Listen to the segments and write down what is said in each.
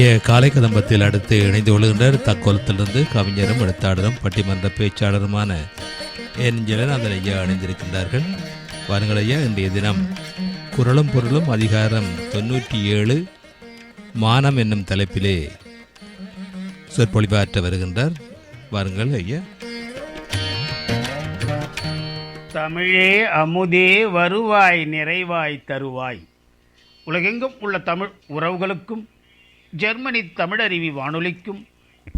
இன்றைய காலை கதம்பத்தில் அடுத்து இணைந்து கொள்கின்றார் தக்கோலத்திலிருந்து கவிஞரும் எழுத்தாளரும் பட்டிமன்ற பேச்சாளருமான என் ஜெகநாதன் ஐயா இணைந்திருக்கின்றார்கள் வாருங்கள் ஐயா இன்றைய தினம் குரலும் பொருளும் அதிகாரம் தொண்ணூற்றி ஏழு மானம் என்னும் தலைப்பிலே சொற்பொழிவாற்ற வருகின்றார். வாருங்கள் ஐயா. தமிழே அமுதே வருவாய் நிறைவாய் தருவாய். உலகெங்கும் உள்ள தமிழ் உறவுகளுக்கும் ஜெர்மனி தமிழருவி வானொலிக்கும்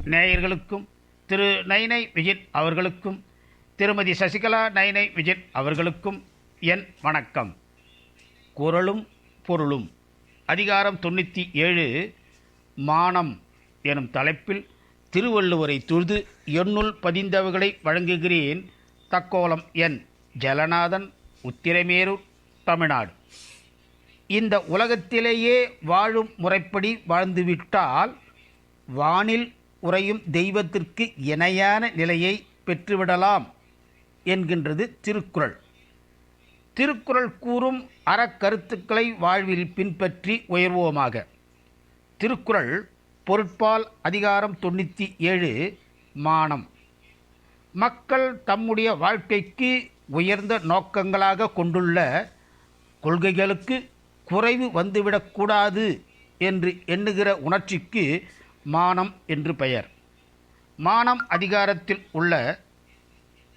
நேயர்களுக்கும் திரு நைனை விஜித் அவர்களுக்கும் திருமதி சசிகலா நைனை விஜித் அவர்களுக்கும் என் வணக்கம். குரலும் பொருளும். அதிகாரம் தொண்ணூற்றி ஏழு மானம் எனும் தலைப்பில் திருவள்ளுவரை துழுது எண்ணுள் பதிந்தவர்களை வழங்குகிறேன் தக்கோலம் என் ஜலநாதன் உத்திரமேரூர் தமிழ்நாடு. இந்த உலகத்திலேயே வாழும் முறைப்படி வாழ்ந்துவிட்டால் வானில் உறையும் தெய்வத்திற்கு இணையான நிலையை பெற்றுவிடலாம் என்கின்றது திருக்குறள். திருக்குறள் கூறும் அறக்கருத்துக்களை வாழ்வில் பின்பற்றி உயர்வோமாக. திருக்குறள் பொருட்பால் அதிகாரம் தொண்ணூற்றி ஏழு மானம். மக்கள் தம்முடைய வாழ்க்கைக்கு உயர்ந்த நோக்கங்களாக கொண்டுள்ள கொள்கைகளுக்கு குறைவு வந்துவிடக்கூடாது என்று எண்ணுகிற உணர்ச்சிக்கு மானம் என்று பெயர். மானம் அதிகாரத்தில் உள்ள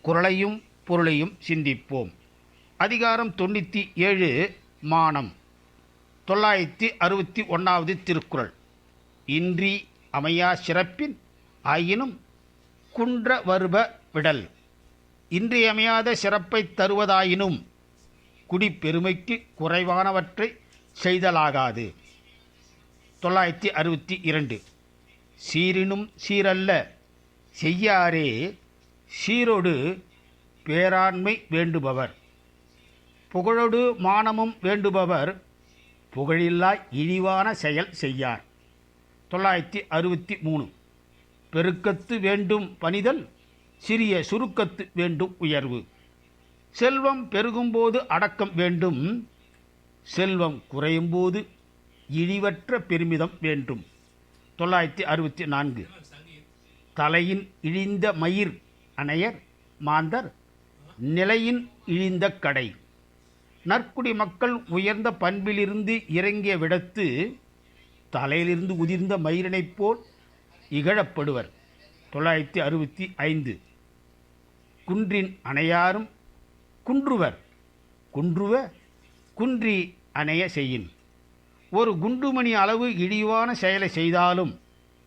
குரலையும் பொருளையும் சிந்திப்போம். அதிகாரம் தொண்ணூற்றி ஏழு மானம். தொள்ளாயிரத்தி அறுபத்தி ஒன்றாவது திருக்குறள். இன்றி அமையா சிறப்பின் ஆயினும் குன்ற வருப விடல். இன்றியமையாத சிறப்பை தருவதாயினும் குடிப்பெருமைக்கு குறைவானவற்றை செய்தலாகாது. தொள்ளாயிரத்தி அறுபத்தி இரண்டு. சீரினும் சீரல்ல. செய்யாரே சீரொடு பேராண்மை வேண்டுபவர். புகழொடு மானமும் வேண்டுபவர். புகழில்லா இழிவான செயல் செய்யார். தொள்ளாயிரத்தி அறுபத்தி மூணு. பெருக்கத்து வேண்டும் பணிதல் சிறிய சுருக்கத்து வேண்டும் உயர்வு. செல்வம் பெருகும்போது அடக்கம் வேண்டும் செல்வம் குறையும்போது இழிவற்ற பெருமிதம் வேண்டும். தொள்ளாயிரத்தி அறுபத்தி நான்கு. தலையின் இழிந்த மயிர் அணையர் மாந்தர் நிலையின் இழிந்த கடை. நற்குடி மக்கள் உயர்ந்த பண்பிலிருந்து இறங்கிய விடத்து தலையிலிருந்து உதிர்ந்த மயிரினைப் போல் இகழப்படுவர். தொள்ளாயிரத்தி அறுபத்தி ஐந்து. குன்றின் அணையாரும் குன்றுவர். குன்றுவ குன்றி அணைய செய்யின். ஒரு குண்டுமணி அளவு இழிவான செயலை செய்தாலும்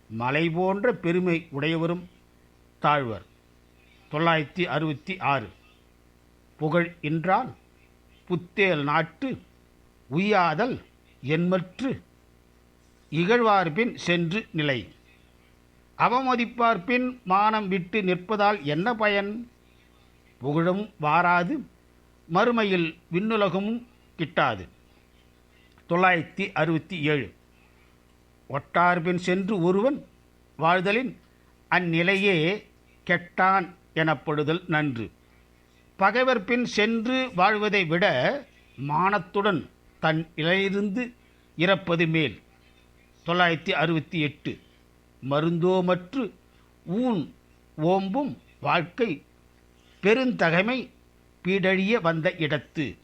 மலை போன்ற பெருமை உடையவரும் தாழ்வர். தொள்ளாயிரத்தி அறுபத்தி ஆறு. புகழ் என்றால் புத்தேல் நாட்டு உய்யாதல் என்மற்று இகழ்வார்பின் சென்று நிலை. அவமதிப்பார்பின் மானம் விட்டு நிற்பதால் என்ன பயன்? புகழும் வாராது மறுமையில் விண்ணுலகமும் கிட்டாது. தொள்ளாயிரத்தி அறுபத்தி ஏழு. ஒட்டார்பின் சென்று ஒருவன் வாழ்தலின் அந்நிலையே கெட்டான் எனப்படுதல் நன்று. பகைவர் பின் சென்று வாழ்வதை விட மானத்துடன் தன் இலையிலிருந்து இறப்பது மேல். தொள்ளாயிரத்தி அறுபத்தி எட்டு. மருந்தோமற்று ஊன் ஓம்பும் வாழ்க்கை பெருந்தகைமை பீடழிய வந்த இடத்து.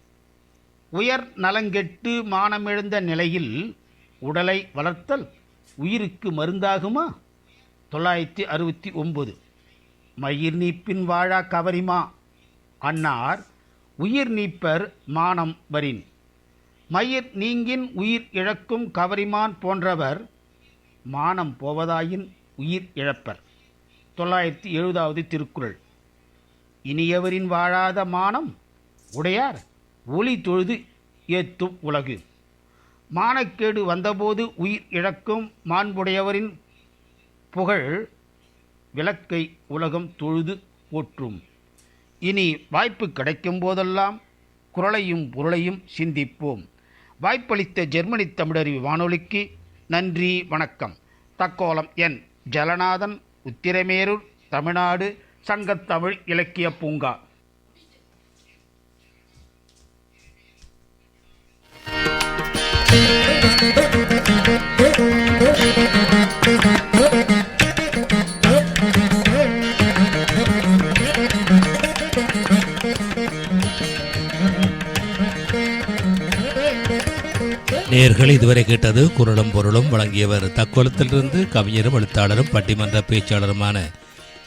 உயர் நலங்கெட்டு மானமிழந்த நிலையில் உடலை வளர்த்தல் உயிருக்கு மருந்தாகுமா? தொள்ளாயிரத்தி அறுபத்தி ஒம்பது மயிர் நீப்பின் வாழா கவரிமா. அன்னார் உயிர் நீப்பர் மானம் வரின். மயிர் நீங்கின் உயிர் இழக்கும் கவரிமான் போன்றவர் மானம் போவதாயின் உயிர் இழப்பர். தொள்ளாயிரத்தி எழுபதாவது திருக்குறள். இனியவரின் வாழாத மானம் உடையார்? ஒளி தொழுது ஏத்தும் உலகு. மானக்கேடு வந்தபோது உயிர் இழக்கும் மாண்புடையவரின் புகழ் விளக்கை உலகம் தொழுது போற்றும் இனி வாய்ப்பு கிடைக்கும் போதெல்லாம் குரலையும் பொருளையும் சிந்திப்போம். வாய்ப்பளித்த ஜெர்மனி தமிழறிவு வானொலிக்கு நன்றி வணக்கம். தக்கோலம் என். ஜலநாதன் உத்திரமேரூர் தமிழ்நாடு சங்கத்தமிழ் இலக்கிய பூங்கா. நேர்கள் இதுவரை கேட்டது குரலும் பொருளும் வழங்கியவர் தக்கோலத்திலிருந்து கவிஞரும் எழுத்தாளரும் பட்டிமன்ற பேச்சாளருமான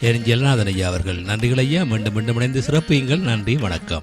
எரிஞ்சல்நாதன் ஐயா அவர்கள். நன்றிகள் ஐயா. மீண்டும் மீண்டும் இணைந்து சிறப்பியுங்கள். நன்றி. வணக்கம்.